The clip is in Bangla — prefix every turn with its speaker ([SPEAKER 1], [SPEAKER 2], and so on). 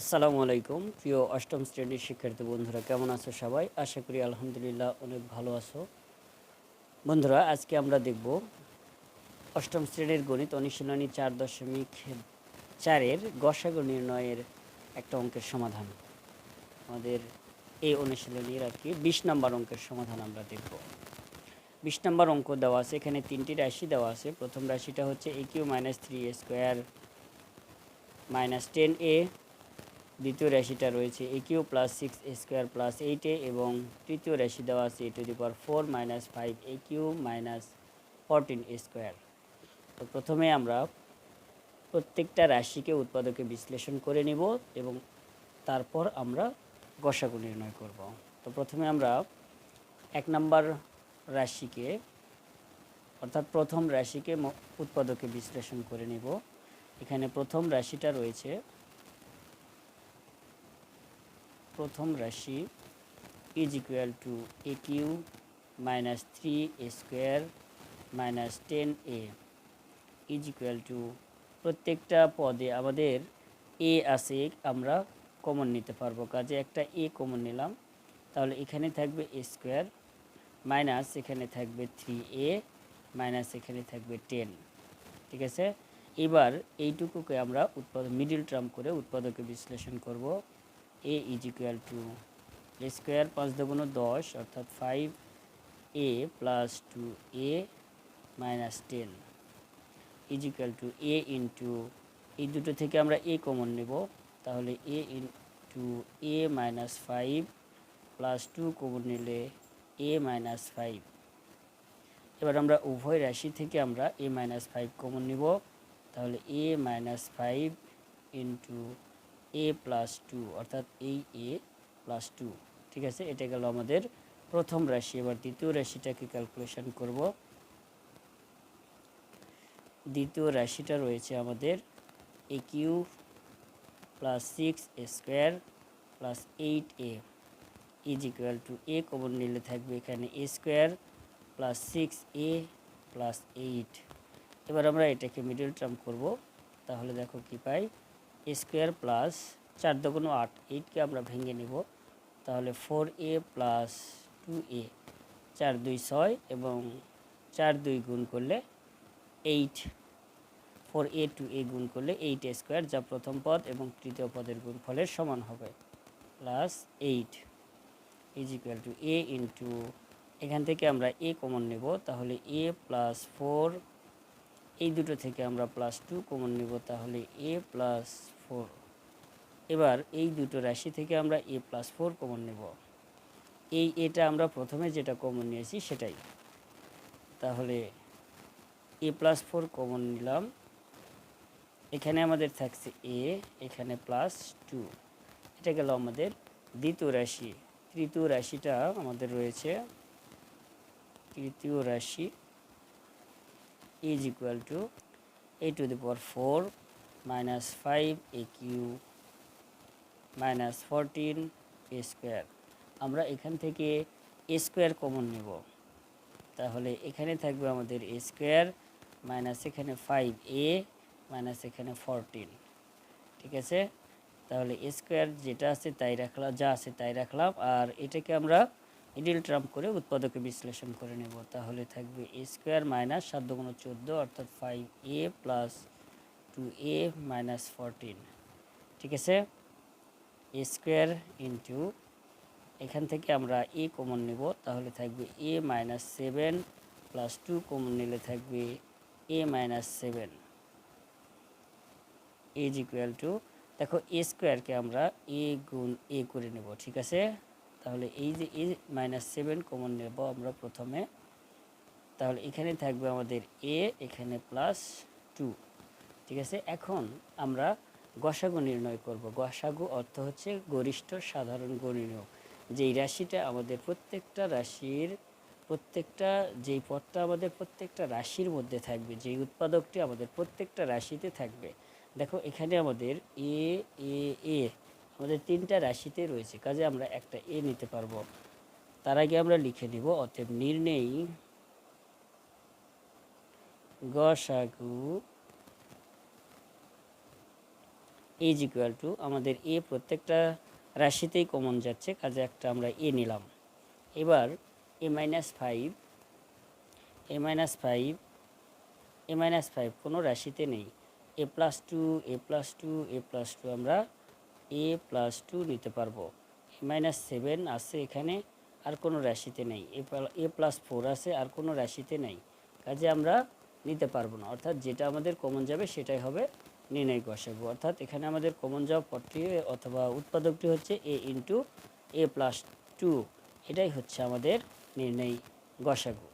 [SPEAKER 1] আসসালামু আলাইকুম। প্রিয় অষ্টম শ্রেণির শিক্ষার্থী বন্ধুরা, কেমন আছো সবাই? আশা করি আলহামদুলিল্লাহ অনেক ভালো আছো। বন্ধুরা, আজকে আমরা দেখব অষ্টম শ্রেণির গণিত অনুশীলনী চার দশমিক চারের গসাগু নির্ণয়ের একটা অঙ্কের সমাধান। আমাদের এই অনুশীলনীর আর কি বিশ নম্বর অঙ্কের সমাধান আমরা দেখব। বিশ নম্বর অঙ্ক দেওয়া আছে, এখানে তিনটি রাশি দেওয়া আছে। প্রথম রাশিটা হচ্ছে a q minus three a square minus ten a দ্বিতীয় রাশিটা রয়েছে a q plus six square plus eight এবং তৃতীয় রাশি দেওয়া আছে a to the power four minus five a q minus fourteen square তো প্রথমে আমরা প্রত্যেকটা রাশিকে উৎপাদকে বিশ্লেষণ করে নিব এবং তারপর আমরা গসাগু নির্ণয় করব। তো প্রথমে আমরা এক নাম্বার রাশিকে, অর্থাৎ প্রথম রাশিকে উৎপাদকে বিশ্লেষণ করে নিব। এখানে প্রথম রাশিটা রয়েছে প্রথম রাশি is equal to a q minus three a square minus ten a is equal to প্রত্যেকটা পদে আমাদের এ আছে, আমরা কমন নিতে পারব। কাজে একটা এ কমন নিলাম, তাহলে এখানে থাকবে এ স্কোয়ার মাইনাস এখানে থাকবে থ্রি এ মাইনাস এখানে থাকবে টেন ঠিক আছে? এবার এইটুকুকে আমরা উৎপাদন মিডিল টার্ম করে উৎপাদকে বিশ্লেষণ করব। A is equal to a square পাঁচ দুগুণ দশ অর্থাৎ five a plus two a minus ten is equal to a into এই দুটো থেকে আমরা এ কমন নেব, তাহলে a into a minus five plus two common নিলে এ মাইনাস ফাইভ এবার আমরা উভয় রাশি থেকে আমরা এ মাইনাস ফাইভ কমন নিব, তাহলে a minus five into a plus two অর্থাৎ এই এ প্লাস টু ঠিক আছে? এটা গেল আমাদের প্রথম রাশি। এবার দ্বিতীয় রাশিটাকে ক্যালকুলেশন করব। দ্বিতীয় রাশিটা রয়েছে আমাদের a q plus six a square plus eight a is equal to a common নিলে থাকবে এখানে a square plus six a plus eight এবার আমরা এটাকে মিডল টার্ম করব। তাহলে দেখো কি পাই? স্কোয়ার প্লাস চার দগুণ আট, এইটকে আমরা ভেঙে নেব। তাহলে four a plus two a, চার দুই ছয় এবং চার দুই গুণ করলে eight. Four a two a গুণ করলে এইট স্কোয়ার, যা প্রথম পদ এবং তৃতীয় পদের গুণফলের সমান হবে plus eight is equal to a into এখান থেকে আমরা এ কমন নেব। তাহলে এ প্লাস ফোর এই দুটো থেকে আমরা প্লাস টু কমন নেব তাহলে এ প্লাস ফোর এবার এই দুটো রাশি থেকে আমরা এ প্লাস ফোর কমন নেব। এই এটা আমরা প্রথমে যেটা কমন নিয়েছি সেটাই। তাহলে এ প্লাস ফোর কমন নিলাম। এখানে আমাদের থাকছে এ এখানে প্লাস টু এটা গেল আমাদের দ্বিতীয় রাশি। তৃতীয় রাশিটা আমাদের রয়েছে। তৃতীয় রাশি equal to a to the power four minus five a q minus fourteen a square আমরা এখান থেকে এ স্কোয়ার কমন নেব। তাহলে এখানে থাকবে আমাদের এ স্কোয়ার মাইনাস এখানে ফাইভ এ মাইনাস এখানে ফোরটিন ঠিক আছে? তাহলে স্কোয়ার যেটা আছে তাই রাখলাম, যা আছে তাই রাখলাম। আর এটাকে আমরা মিডিল টার্ম করে উৎপাদকে বিশ্লেষণ করে নেব। তাহলে থাকবে এ স্কোয়ার মাইনাস সাত দুগুণ চোদ্দ, অর্থাৎ five a plus two a minus fourteen ঠিক আছে? এ স্কোয়ার ইন্টু এখান থেকে আমরা এ কমন নেব, তাহলে থাকবে a minus seven plus two common নিলে থাকবে a minus seven is equal to দেখো এ স্কোয়ারকে আমরা এ গুণ এ করে নেব, ঠিক আছে? তাহলে এই যে এ মাইনাস সেভেন কমন নেব আমরা প্রথমে। তাহলে এখানে থাকবে আমাদের এ এখানে প্লাস টু ঠিক আছে? এখন আমরা গসাগু নির্ণয় করব। গসাগু অর্থ হচ্ছে গরিষ্ঠ সাধারণ গণনীয়। যেই রাশিটা আমাদের প্রত্যেকটা রাশির, প্রত্যেকটা যেই পদটা আমাদের প্রত্যেকটা রাশির মধ্যে থাকবে, যেই উৎপাদকটি আমাদের প্রত্যেকটা রাশিতে থাকবে। দেখো এখানে আমাদের এ এ এ আমাদের তিনটা রাশিতে রয়েছে, কাজে আমরা একটা এ নিতে পারব। তার আগে আমরা লিখে নিব, অতএব নির্ণেই গসাগু ইজ ইকুয়াল টু আমাদের এ প্রত্যেকটা রাশিতেই কমন যাচ্ছে, কাজে একটা আমরা এ নিলাম। এবার a minus five a minus five a minus five কোনো রাশিতে নেই। A plus two a plus two a plus two আমরা এ প্লাস টু নিতে পারব। মাইনাস সেভেন আছে এখানে, আর কোনো রাশিতে নেই। এ প্লাস ফোর আছে, আর কোনো রাশিতে নেই। কাজে আমরা নিতে পারব না। অর্থাৎ যেটা আমাদের কমন যাবে, সেটাই হবে নির্ণয় গসাগু অর্থাৎ এখানে আমাদের কমন যাওয়া পদটি অথবা উৎপাদকটি হচ্ছে a into a plus two এটাই হচ্ছে আমাদের নির্ণয় গসাগু